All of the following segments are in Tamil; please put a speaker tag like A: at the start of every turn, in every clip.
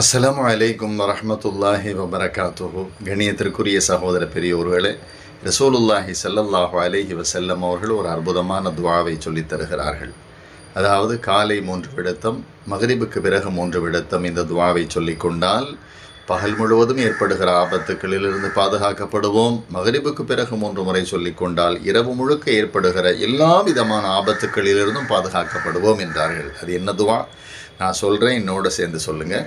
A: அஸ்லாம் அலைக்கும் வரமத்துல்லாஹி வபரகாத்துஹு. கணியத்திற்குரிய சகோதர பெரியோர்களே ரசூலுல்லாஹி சல்லல்லாஹு அலைஹி வசல்லம் அவர்கள் ஒரு அற்புதமான துவாவை சொல்லித் தருகிறார்கள். அதாவது காலை மூன்று விடத்தம் மகரிபுக்கு பிறகு மூன்று விடத்தம் இந்த துவாவை சொல்லிக் கொண்டால் பகல் முழுவதும் ஏற்படுகிற ஆபத்துக்களிலிருந்து பாதுகாக்கப்படுவோம். மகரிபுக்கு பிறகு மூன்று முறை சொல்லிக் கொண்டால் இரவு முழுக்க ஏற்படுகிற எல்லா விதமான ஆபத்துக்களிலிருந்தும் பாதுகாக்கப்படுவோம் என்றார்கள். அது என்ன துவா? நான் சொல்கிறேன் என்னோட சேர்ந்து சொல்லுங்கள்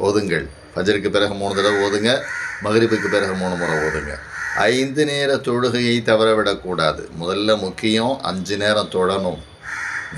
A: ஓதுங்கள். ஃபஜருக்கு பிறகு மூணு தடவை ஓதுங்க மகரிபுக்கு பிறகு மூணு முறை ஓதுங்க. ஐந்து நேர தொழுகையை தவறவிடக்கூடாது. முதல்ல முக்கியம் அஞ்சு நேரம் தொழணும்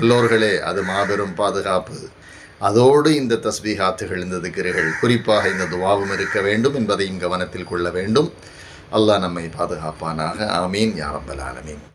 A: எல்லோர்களே அது மாபெரும் பாதுகாப்பு. அதோடு இந்த தஸ்பீகாத்துகள் இந்த திக்கிரிகள் குறிப்பாக இந்த துவாவும் இருக்க வேண்டும் என்பதையும் கவனத்தில் கொள்ள வேண்டும். அல்லாஹ் நம்மை பாதுகாப்பானாக. ஆமீன். யாரம்பல் ஆலமீன்.